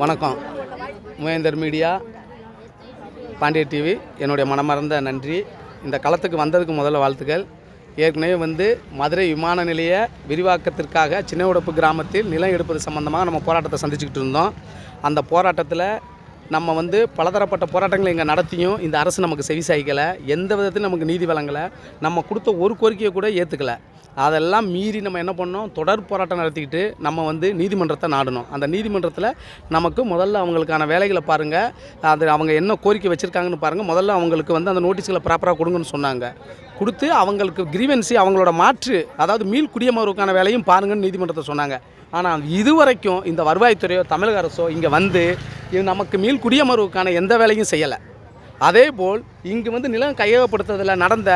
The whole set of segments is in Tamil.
வணக்கம். முகேந்தர் மீடியா பாண்டிய டிவி என்னுடைய மனமார்ந்த நன்றி. இந்த களத்துக்கு வந்ததுக்கு முதல்ல வாழ்த்துக்கள். ஏற்கனவே வந்து மதுரை விமான நிலைய விரிவாக்கத்திற்காக சின்ன உடப்பு கிராமத்தில் நிலம் எடுப்பது சம்பந்தமாக நம்ம போராட்டத்தை சந்திச்சுக்கிட்டு இருந்தோம். அந்த போராட்டத்தில் நம்ம வந்து பலதரப்பட்ட போராட்டங்களை இங்கே நடத்தியும் இந்த அரசு நமக்கு செவி சாய்க்கலை. எந்த விதத்திலும் நமக்கு நீதி வழங்கலை. நம்ம கொடுத்த ஒரு கோரிக்கையை கூட ஏற்றுக்கலை அதெல்லாம் மீறி நம்ம என்ன பண்ணோம்? தொடர் போராட்டம் நடத்திக்கிட்டு நம்ம வந்து நீதிமன்றத்தை நாடணும். அந்த நீதிமன்றத்தில் நமக்கு முதல்ல அவங்களுக்கான வேலைகளை பாருங்கள் அது அவங்க என்ன கோரிக்கை வச்சுருக்காங்கன்னு பாருங்கள் முதல்ல அவங்களுக்கு வந்து அந்த நோட்டீஸ்களை ப்ராப்பராக கொடுங்கன்னு சொன்னாங்க. கொடுத்து அவங்களுக்கு கிரீவன்சி அவங்களோட மாற்று அதாவது மீள் குடியமர்வுக்கான வேலையும் பாருங்கன்னு நீதிமன்றத்தை சொன்னாங்க. ஆனால் இதுவரைக்கும் இந்த வருவாய்த்துறையோ தமிழக அரசோ இங்கே வந்து இது நமக்கு மீள் குடியமர்வுக்கான எந்த வேலையும் செய்யலை. அதேபோல் இங்கு வந்து நிலம் கையகப்படுத்துறதில் நடந்த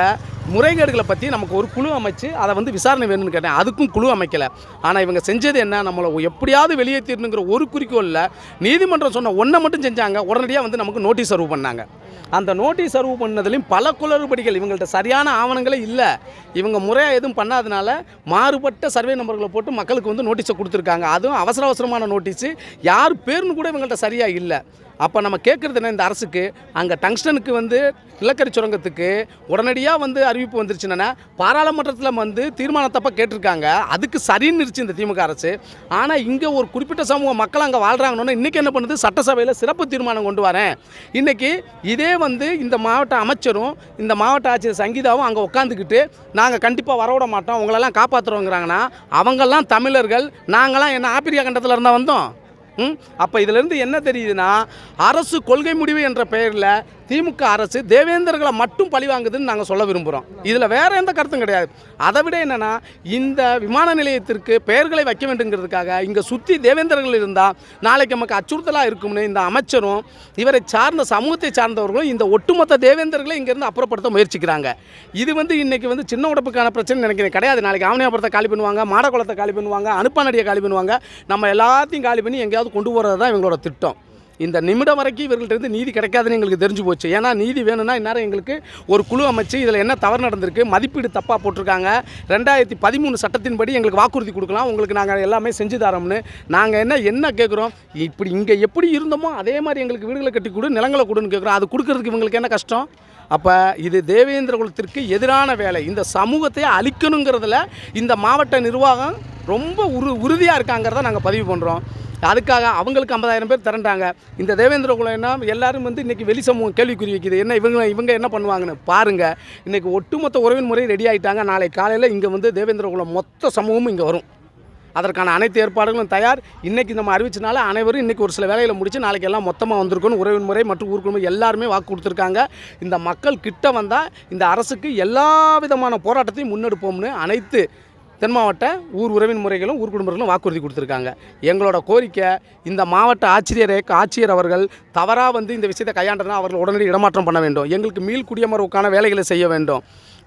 முறைகேடுகளை பற்றி நமக்கு ஒரு குழு அமைச்சு அதை வந்து விசாரணை வேணும்னு கேட்டேன். அதுக்கும் குழு அமைக்கலை. ஆனால் இவங்க செஞ்சது என்ன? நம்மளை எப்படியாவது வெளியேற்றிடணுங்கிற ஒரு குறிக்கோளில் நீதிமன்றம் சொன்ன ஒன்றை மட்டும் செஞ்சாங்க. உடனடியாக வந்து நமக்கு நோட்டீஸ் சர்வ் பண்ணாங்க. அந்த நோட்டீஸ் சர்வ் பண்ணதுலையும் பல குளறுபடிகள். இவங்கள்ட்ட சரியான ஆவணங்களே இல்லை. இவங்க முறையாக எதுவும் பண்ணாதனால மாறுபட்ட சர்வே நம்பர்களை போட்டு மக்களுக்கு வந்து நோட்டீஸை கொடுத்துருக்காங்க. அதுவும் அவசர அவசரமான நோட்டீஸு. யார் பேர்னு கூட இவங்கள்ட்ட சரியாக இல்லை. அப்போ நம்ம கேட்குறது என்ன இந்த அரசுக்கு? அங்கே டங்ஸ்டனுக்கு வந்து நிலக்கரி சுரங்கத்துக்கு உடனடியாக வந்து அறிவிப்பு வந்துருச்சுன்னா பாராளுமன்றத்தில் வந்து தீர்மானத்தப்ப கேட்டிருக்காங்க. அதுக்கு சரின்னு இருந்துச்சு இந்த திமுக அரசு. ஆனால் இங்கே ஒரு குறிப்பிட்ட சமூக மக்கள் அங்கே வாழ்கிறாங்கன்னு இன்றைக்கி என்ன பண்ணுது? சட்டசபையில் சிறப்பு தீர்மானம் கொண்டு வரேன். இன்றைக்கி இதே வந்து இந்த மாவட்ட அமைச்சரும் இந்த மாவட்ட ஆட்சியர் சங்கீதாவும் அங்கே உட்காந்துக்கிட்டு நாங்கள் கண்டிப்பாக வரவிட மாட்டோம் உங்களெல்லாம் காப்பாற்றுறோங்கிறாங்கன்னா அவங்கெல்லாம் தமிழர்கள் நாங்களாம் என்ன ஆப்பிரிக்கா கண்டத்தில் இருந்தால் வந்தோம்? அப்போ இதிலிருந்து என்ன தெரியுதுன்னா அரசு கொள்கை முடிவு என்ற பெயரில் திமுக அரசு தேவேந்தர்களை மட்டும் பழி வாங்குதுன்னு நாங்கள் சொல்ல விரும்புகிறோம் இதில் வேறு எந்த கருத்தும் கிடையாது. அதை விட என்னென்னா இந்த விமான நிலையத்திற்கு பெயர்களை வைக்க வேண்டுங்கிறதுக்காக இங்கே சுற்றி தேவேந்தர்கள் இருந்தால் நாளைக்கு நமக்கு அச்சுறுத்தலாக இருக்கும்னு இந்த அமைச்சரும் இவரை சார்ந்த சமூகத்தை சார்ந்தவர்களும் இந்த ஒட்டுமொத்த தேவேந்தர்களை இங்கேருந்து அப்புறப்படுத்த முயற்சிக்கிறாங்க. இது வந்து இன்றைக்கி வந்து சின்ன உடப்புக்கான பிரச்சனை நினைக்கிறேன். கிடையாது. நாளைக்கு ஆவணியாபுரத்தை காலி பண்ணுவாங்க மாடக்குளத்தை காலி பண்ணுவாங்க அனுப்பானடியை காலி பண்ணுவாங்க. நம்ம எல்லாத்தையும் காலி பண்ணி எங்கேயாவது கொண்டு போகிறது தான் இவங்களோட திட்டம். இந்த நிமிடம் வரைக்கும் இவர்கள்ட்டருந்து நீதி கிடைக்காதுன்னு எங்களுக்கு தெரிஞ்சு போச்சு. ஏன்னா நீதி வேணும்னா இந்நேரம் எங்களுக்கு ஒரு குழு அமைச்சு இதில் என்ன தவறு நடந்திருக்கு மதிப்பீடு தப்பாக போட்டிருக்காங்க. ரெண்டாயிரத்தி பதிமூணு சட்டத்தின்படி எங்களுக்கு வாக்குறுதி கொடுக்கலாம். உங்களுக்கு நாங்கள் எல்லாமே செஞ்சு தரோம்னு நாங்கள் என்ன என்ன கேட்குறோம் இப்படி இங்கே எப்படி இருந்தோமோ அதே மாதிரி எங்களுக்கு வீடுகளை கட்டி கொடு நிலங்களை கொடுன்னு கேட்குறோம் அது கொடுக்குறதுக்கு இவங்களுக்கு என்ன கஷ்டம்? அப்போ இது தேவேந்திர குலத்திற்கு எதிரான வேலை. இந்த சமூகத்தை அழிக்கணுங்கிறதுல இந்த மாவட்ட நிர்வாகம் ரொம்ப உரு உறுதியாக இருக்காங்கிறத நாங்கள் பதிவு பண்ணுறோம் அதுக்காக அவங்களுக்கு ஐம்பதாயிரம் பேர் திரண்டாங்க. இந்த தேவேந்திர குலம்னா என்ன எல்லாரும் வந்து இன்றைக்கி வெளி சமூகம் கேள்விக்குறி வைக்குது. என்ன இவங்க இவங்க என்ன பண்ணுவாங்கன்னு பாருங்கள் இன்றைக்கி ஒட்டுமொத்த உறவின் முறை ரெடி ஆகிட்டாங்க நாளை காலையில் இங்கே வந்து தேவேந்திர குலம் மொத்த சமூகமும் இங்கே வரும். அதற்கான அனைத்து ஏற்பாடுகளும் தயார். இன்றைக்கி நம்ம அறிவிச்சனால அனைவரும் இன்றைக்கி ஒரு சில வேலைகளை முடித்து நாளைக்கு எல்லாம் மொத்தமாக வந்திருக்கணும் உறவின் முறை மற்றும் ஊர்க்குழுமை எல்லாருமே வாக்கு கொடுத்துருக்காங்க. இந்த மக்கள் கிட்ட வந்தால் இந்த அரசுக்கு எல்லா விதமான போராட்டத்தையும் முன்னெடுப்போம்னு அனைத்து தென் மாவட்ட ஊர் உறவின் முறைகளும் ஊர் குடும்பங்களும் வாக்குறுதி கொடுத்துருக்காங்க. எங்களோட கோரிக்கை இந்த மாவட்ட ஆட்சியரை ஆட்சியர் அவர்கள் தவறாக வந்து இந்த விஷயத்தை கையாண்டனா அவர்கள் உடனடி இடமாற்றம் பண்ண வேண்டும். எங்களுக்கு மீள் குடியமர்வுக்கான வேலைகளை செய்ய வேண்டும்.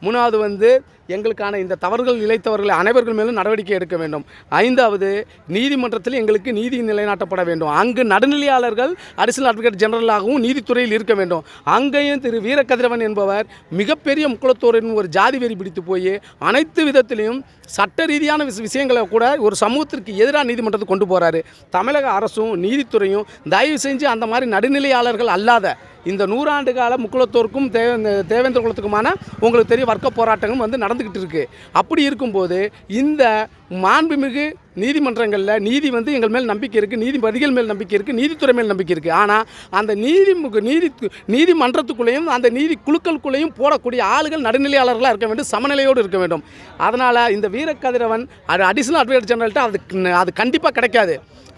மூணாவது வந்து எங்களுக்கான இந்த தவறுகள் இழைத்தவர்களை அனைவர்கள் மேலும் நடவடிக்கை எடுக்க வேண்டும். ஐந்தாவது நீதிமன்றத்தில் எங்களுக்கு நீதி நிலைநாட்டப்பட வேண்டும். அங்கு நடுநிலையாளர்கள் அடிஷனல் அட்வொகேட் ஜெனரலாகவும் நீதித்துறையில் இருக்க வேண்டும். அங்கேயும் திரு வீரகதிரவன் என்பவர் மிகப்பெரிய முக்குளத்தோரின் ஒரு ஜாதி வெறி பிடித்து போய் அனைத்து விதத்திலையும் சட்ட ரீதியான விஷ விஷயங்களை கூட ஒரு சமூகத்திற்கு எதிராக நீதிமன்றத்துக்கு கொண்டு போகிறாரு தமிழக அரசும் நீதித்துறையும் தயவு செஞ்சு அந்த மாதிரி நடுநிலையாளர்கள் அல்லாத இந்த நூறாண்டு கால முக்குளத்தோருக்கும் தேவ தேவேந்திர குலத்துக்குமான உங்களுக்கு தெரிய வர்க்க போராட்டங்களும் வந்து நடந்துக்கிட்டு இருக்குது அப்படி இருக்கும்போது இந்த மாண்புமிகு நீதிமன்றங்களில் நீதி வந்து எங்கள் மேல் நம்பிக்கை இருக்குது நீதிபதிகள் மேல் நம்பிக்கை இருக்குது நீதித்துறை மேல் நம்பிக்கை இருக்குது ஆனால் அந்த நீதி நீதி நீதிமன்றத்துக்குள்ளேயும் அந்த நீதி குழுக்களுக்குள்ளேயும் போடக்கூடிய ஆளுகள் நடுநிலையாளர்களாக இருக்க வேண்டும் சமநிலையோடு இருக்க வேண்டும். அதனால் இந்த வீரக்கதிரவன் அது அடிஷனல் அட்வொகேட் ஜெனரல்கிட்ட அது அது கண்டிப்பாக கிடைக்காது.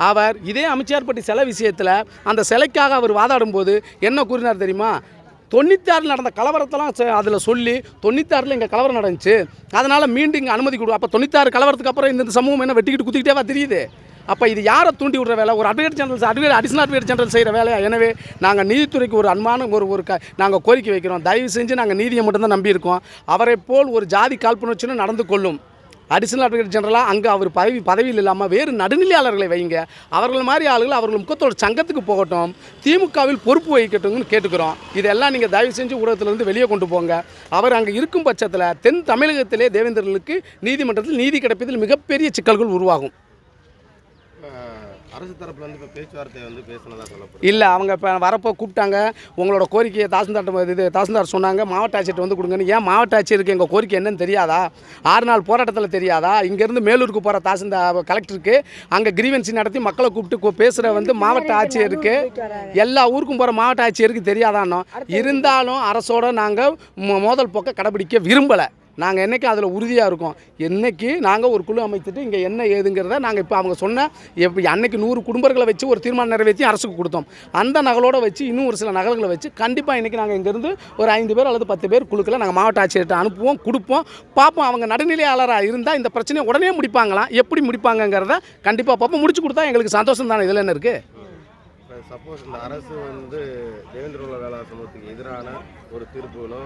அவர் இதே அமைச்சார்பட்டி சிலை விஷயத்தில் அந்த சிலைக்காக அவர் வாதாடும்போது என்ன கூறினார் தெரியுமா? தொண்ணூத்தாறில் நடந்த கலவரத்தெல்லாம் அதில் சொல்லி தொண்ணூத்தாறில் இங்கே கலவரம் நடந்துச்சு. அதனால் மீண்டும் இங்கே அனுமதி கொடு. அப்போ தொண்ணூத்தாறு கலவரத்துக்கு அப்புறம் இந்த சமூகம் என்ன வெட்டிக்கிட்டு குத்திக்கிட்டேவா தெரியுது. அப்போ இது யாரை தூண்டி விடுற வேலை? ஒரு advocate general advocate additional advocate general செய்கிற வேலையா? எனவே நாங்கள் நீதித்துறைக்கு ஒரு அன்பான ஒரு ஒரு க நாங்கள் கோரிக்கை வைக்கிறோம். தயவு செஞ்சு நாங்கள் நீதியை மட்டும்தான் நம்பியிருக்கோம். அவரை போல் ஒரு ஜாதி காழ்ப்புணர்ச்சின்னு நடந்து கொள்ளும். அடிஷனல் அட்வொகேட் ஜெனரலாக அங்கே அவர் பதவி பதவியில் இல்லாமல் வேறு நடுநிலையாளர்களை வைங்க. அவர்கள் மாதிரி ஆளுகள் அவர்கள் முக்கத்தோட சங்கத்துக்கு போகட்டும் திமுகவில் பொறுப்பு வகிக்கட்டும்னு கேட்டுக்கிறோம். இதெல்லாம் நீங்கள் தயவு செஞ்சு ஊடகத்திலேருந்து வெளியே கொண்டு போங்க. அவர் அங்கே இருக்கும் பட்சத்தில் தென் தமிழகத்திலே தேவேந்திரர்களுக்கு நீதிமன்றத்தில் நீதி கிடைப்பதில் மிகப்பெரிய சிக்கல்கள் உருவாகும். அரசு தரப்புல வந்து இப்போ பேச்சுவார்த்தை வந்து பேசினதா சொல்லப்படுது. இல்லை அவங்க இப்போ வரப்போ கூப்பிட்டாங்க. உங்களோட கோரிக்கையை தாசில்தார்ட்ட இது தாசில்தார் சொன்னாங்க. மாவட்ட ஆட்சியர்கிட்ட வந்து கொடுங்கன்னு. ஏன் மாவட்ட ஆட்சியருக்கு எங்கள் கோரிக்கை என்னன்னு தெரியாதா? ஆறு நாள் போராட்டத்தில் தெரியாதா? இங்கேருந்து மேலூருக்கு போகிற தாசில்தார் கலெக்டருக்கு அங்கே கிரீவன்சி நடத்தி மக்களை கூப்பிட்டு பேசுகிற வந்து மாவட்ட ஆட்சியருக்கு எல்லா ஊருக்கும் போகிற மாவட்ட ஆட்சியருக்கு தெரியாதானோ இருந்தாலும் அரசோட நாங்கள் மோதல் போக்க கடைபிடிக்க விரும்பலை. நாங்கள் என்றைக்கு அதில் உறுதியாக இருக்கோம்? என்னைக்கு நாங்கள் ஒரு குழு அமைத்துட்டு இங்கே என்ன ஏதுங்கிறத நாங்கள் இப்போ அவங்க சொன்ன எப்படி அன்னைக்கு நூறு குடும்பங்களை வச்சு ஒரு தீர்மானம் நிறைவேற்றி அரசுக்கு கொடுத்தோம். அந்த நகலோடு வச்சு இன்னும் ஒரு சில நகல்களை வச்சு கண்டிப்பாக இன்றைக்கி நாங்கள் இங்கேருந்து ஒரு ஐந்து பேர் அல்லது பத்து பேர் குழுக்களை நாங்கள் மாவட்ட ஆட்சியர்கிட்ட அனுப்புவோம் கொடுப்போம். பார்ப்போம் அவங்க நடுநிலையாளராக இருந்தால் இந்த பிரச்சனையை உடனே முடிப்பாங்களாம் எப்படி முடிப்பாங்கங்கிறத கண்டிப்பாக பார்ப்போம் முடிச்சு கொடுத்தா எங்களுக்கு சந்தோஷம் தானே? இதில் என்ன இருக்குது சப்போஸ் இந்த அரசு வந்து தேவேந்திர குல வேளாண் சமூகத்துக்கு எதிரான ஒரு தீர்ப்புகளோ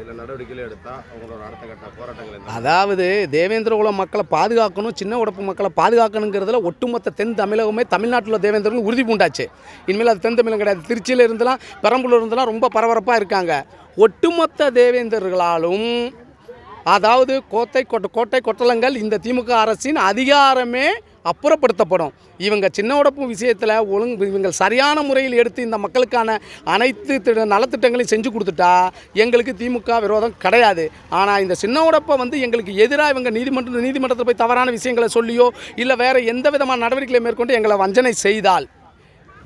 இல்லை எடுத்தால் அவங்களோட அடுத்த கட்ட போராட்டங்கள் அதாவது தேவேந்திரகுல மக்களை பாதுகாக்கணும் சின்ன உடப்பு மக்களை பாதுகாக்கணுங்கிறதுல ஒட்டுமொத்த தென் தமிழகமே தமிழ்நாட்டில் தேவேந்திரன் உறுதி பூண்டாச்சு. இனிமேல் அது தென் தமிழகம் கிடையாது. திருச்சியில் இருந்தெல்லாம் பெரம்பலூர் இருந்தெல்லாம் ரொம்ப பரபரப்பாக இருக்காங்க. ஒட்டுமொத்த தேவேந்தர்களாலும் அதாவது கோட்டை கொட்ட கோட்டை கொட்டலங்கள் இந்த திமுக அரசின் அதிகாரமே அப்புறப்படுத்தப்படும். இவங்க சின்ன உடப்பு விஷயத்தில் ஒழுங்கு இவங்க சரியான முறையில் எடுத்து இந்த மக்களுக்கான அனைத்து திட நலத்திட்டங்களையும் செஞ்சு கொடுத்துட்டா எங்களுக்கு திமுக விரோதம் கிடையாது. ஆனால் இந்த சின்ன உடப்பை வந்து எங்களுக்கு எதிராக இவங்க நீதிமன்ற நீதிமன்றத்தில் போய் தவறான விஷயங்களை சொல்லியோ இல்லை வேறு எந்த விதமான நடவடிக்கைகளை மேற்கொண்டு எங்களை வஞ்சனை செய்தால்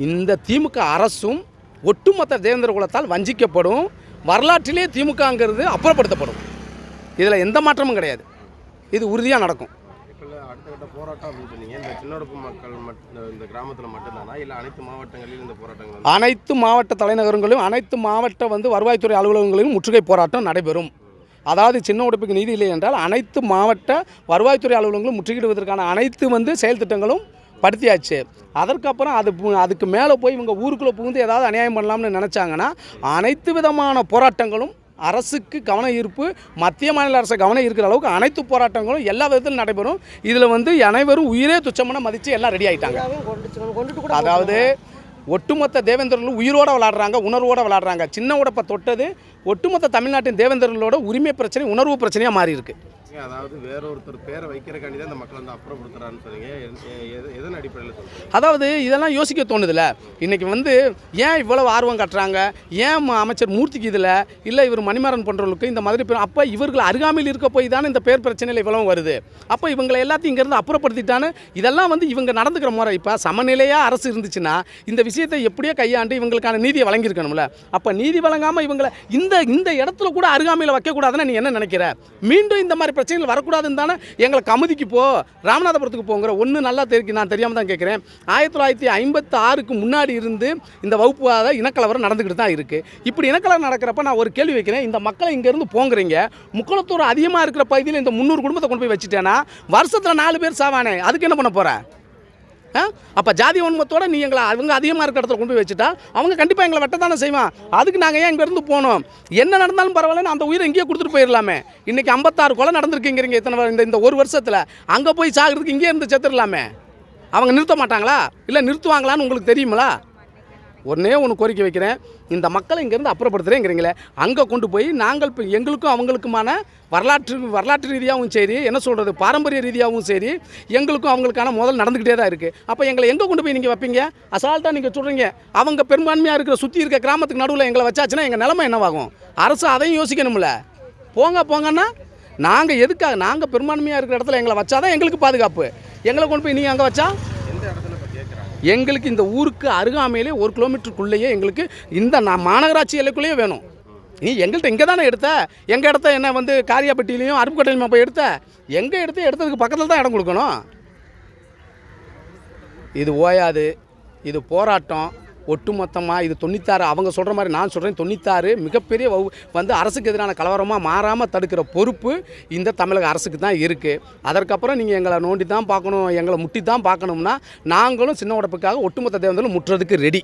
இந்த திமுக அரசும் ஒட்டுமொத்த தேவேந்திர குலத்தால் வஞ்சிக்கப்படும். வரலாற்றிலே திமுகங்கிறது அப்புறப்படுத்தப்படும். இதில் எந்த மாற்றமும் கிடையாது. இது உறுதியாக நடக்கும். இப்போ அடுத்த கட்ட போராட்டம் அப்படின்னு சொன்னீங்க. இந்த சின்னொடப்பு மக்கள் மட்டும் இந்த கிராமத்தில் மட்டும்தானா? இல்லை அனைத்து மாவட்டங்களிலும் இந்த போராட்டங்கள் வந்து அனைத்து மாவட்ட தலைநகரங்களிலும் அனைத்து மாவட்ட வந்து வருவாய்த்துறை அலுவலகங்களிலும் முற்றுகை போராட்டம் நடைபெறும். அதாவது சின்ன உடுப்புக்கு நீதி இல்லை என்றால் அனைத்து மாவட்ட வருவாய்த்துறை அலுவலகங்களும் முற்றுகையிடுவதற்கான அனைத்து வந்து செயல் திட்டங்களும் படுத்தியாச்சு. அதற்கப்புறம் அது அதுக்கு மேலே போய் இவங்க ஊருக்குள்ளே புகுந்து ஏதாவது அநியாயம் பண்ணலாம்னு நினச்சாங்கன்னா அனைத்து விதமான போராட்டங்களும் அரசுக்கு கவன ஈர்ப்பு மத்திய மாநில அரசு கவனம் இருக்கிற அளவுக்கு அனைத்து போராட்டங்களும் எல்லா விதத்திலும் நடைபெறும். இதில் வந்து அனைவரும் உயிரே துச்சமான மதித்து எல்லாம் ரெடி கூட அதாவது ஒட்டுமொத்த தேவேந்திரர்களும் உயிரோட விளாடுறாங்க உணர்வோட விளாடுறாங்க சின்ன உடப்பை தொட்டது ஒட்டுமொத்த தமிழ்நாட்டின் தேவேந்திரர்களோட உரிமை பிரச்சனை உணர்வு பிரச்சனையாக மாறி இருக்கு ஏன் அதாவது வேற ஒருத்தர் பேரை வைக்கிறக்காண்டி தான் இந்த மக்கள் வந்து அப்புறப்படுத்துறான்னு சொன்னீங்க. எதன் அடிப்படையில் சொல்றீங்க? அதாவது இதெல்லாம் யோசிக்க தோணுதுல இன்னைக்கு வந்து ஏன் இவ்வளவு ஆர்வம் காட்டுறாங்க? ஏன் அமைச்சர் மூர்த்திக்கு இதில்? இல்லை இவர் மணிமாறன் பண்ணுறவங்களுக்கு இந்த மாதிரி பேர் அப்போ இவர்கள் அருகாமையில் இருக்க போய் தானே இந்த பேர் பிரச்சனையில் இவ்வளவு வருது. அப்போ இவங்களை எல்லாத்தையும் இங்கேருந்து அப்புறப்படுத்திட்டான்னு இதெல்லாம் வந்து இவங்க நடந்துக்கிற முறை. இப்போ சமநிலையாக அரசு இருந்துச்சுன்னா இந்த விஷயத்தை எப்படியோ கையாண்டு இவங்களுக்கான நீதியை வழங்கியிருக்கணும்ல. அப்போ நீதி வழங்காமல் இவங்களை இந்த இந்த இடத்துல கூட அருகாமையில் வைக்கக்கூடாதுன்னு நீ என்ன நினைக்கிற? மீண்டும் இந்த மாதிரி பிரச்சனைகள் வரக்கூடாதுன்னு தானே எங்களை கமுதிக்கு போ ராமநாதபுரத்துக்கு போங்கிற ஒன்று நல்லா தெரிவிக்க நான் தெரியாமல் தான் கேட்குறேன் ஆயிரத்தி தொள்ளாயிரத்தி ஐம்பத்தி ஆறுக்கு முன்னாடி இருந்து இந்த வகுப்புவாத இனக்கலவரம் நடந்துக்கிட்டு தான் இருக்குது இப்படி இனக்கலவரம் நடக்கிறப்ப நான் ஒரு கேள்வி வைக்கிறேன். இந்த மக்களை இங்கேருந்து போங்கிறீங்க. முக்கலத்தூர் அதிகமாக இருக்கிற பகுதியில் இந்த முந்நூறு குடும்பத்தை கொண்டு போய் வச்சுட்டேன்னா வருஷத்தில் நாலு பேர் சாவானே. அதுக்கு என்ன பண்ண போகிறேன் அப்போ ஜாதி வன்மத்தோட நீ எங்களை அவங்க அதிகமாக இருக்கிற இடத்துல கொண்டு போய் வச்சுட்டா அவங்க கண்டிப்பாக எங்களை வெட்டத்தானே செய்வான். அதுக்கு நாங்கள் ஏன் இங்கேருந்து போனோம்? என்ன நடந்தாலும் பரவாயில்லன்னு அந்த உயிரை இங்கேயே கொடுத்துட்டு போயிடலாமே. இன்றைக்கி ஐம்பத்தாறு கொலை நடந்திருக்குங்கிறீங்க இத்தனை இந்த இந்த ஒரு வருஷத்தில். அங்கே போய் சாகிறதுக்கு இங்கே இருந்து செத்துடலாமே. அவங்க நிறுத்த மாட்டாங்களா? இல்லை நிறுத்துவாங்களான்னு உங்களுக்கு தெரியுங்களா ஒன்றே ஒன்று கோரிக்கை வைக்கிறேன். இந்த மக்களை இங்கேருந்து அப்புறப்படுத்துகிறேங்கிறீங்களே அங்கே கொண்டு போய் நாங்கள் இப்போ எங்களுக்கும் அவங்களுக்குமான வரலாற்று வரலாற்று ரீதியாகவும் சரி என்ன சொல்கிறது பாரம்பரிய ரீதியாகவும் சரி எங்களுக்கும் அவங்களுக்கான முதல் நடந்துக்கிட்டே தான் இருக்குது அப்போ எங்களை எங்கே கொண்டு போய் நீங்கள் வைப்பீங்க? அசால்ட்டாக நீங்கள் சொல்கிறீங்க அவங்க பெரும்பான்மையாக இருக்கிற சுற்றி இருக்க கிராமத்துக்கு நடுவில் எங்களை வச்சாச்சுன்னா எங்கள் நிலமை என்னவாகும்? அரசு அதையும் யோசிக்கணும்ல. போங்க போங்கன்னா நாங்கள் எதுக்காக நாங்கள் பெரும்பான்மையாக இருக்கிற இடத்துல எங்களை வச்சாதான் எங்களுக்கு பாதுகாப்பு. எங்களை கொண்டு போய் நீங்கள் அங்கே வச்சா எந்த இடத்துல இப்போ கேட்குறாங்க எங்களுக்கு இந்த ஊருக்கு அருகாமையிலே ஒரு கிலோமீட்டருக்குள்ளேயே எங்களுக்கு இந்த நான் மாநகராட்சி எல்லைக்குள்ளேயே வேணும். நீ எங்கள்கிட்ட இங்கே தானே எடுத்த? எங்கள் இடத்த என்ன வந்து காரியாப்பட்டியிலையும் அருப்புக்கோட்டையிலையும் போய் எடுத்த? எங்கே எடுத்து எடுத்ததுக்கு பக்கத்தில் தான் இடம் கொடுக்கணும். இது ஓயாது இது போராட்டம். ஒட்டுமொத்தமாக இது தொண்ணூத்தாறு அவங்க சொல்கிற மாதிரி நான் சொல்கிறேன் தொண்ணூத்தாறு மிகப்பெரிய வந்து அரசுக்கு எதிரான கலவரமாக மாறாமல் தடுக்கிற பொறுப்பு இந்த தமிழக அரசுக்கு தான் இருக்குது அதற்கப்புறம் நீங்கள் எங்களை நோண்டி தான் பார்க்கணும் எங்களை முட்டி தான் பார்க்கணும்னா நாங்களும் சின்ன உடப்புக்காக ஒட்டுமொத்த தேவந்தலும் முற்றுறதுக்கு ரெடி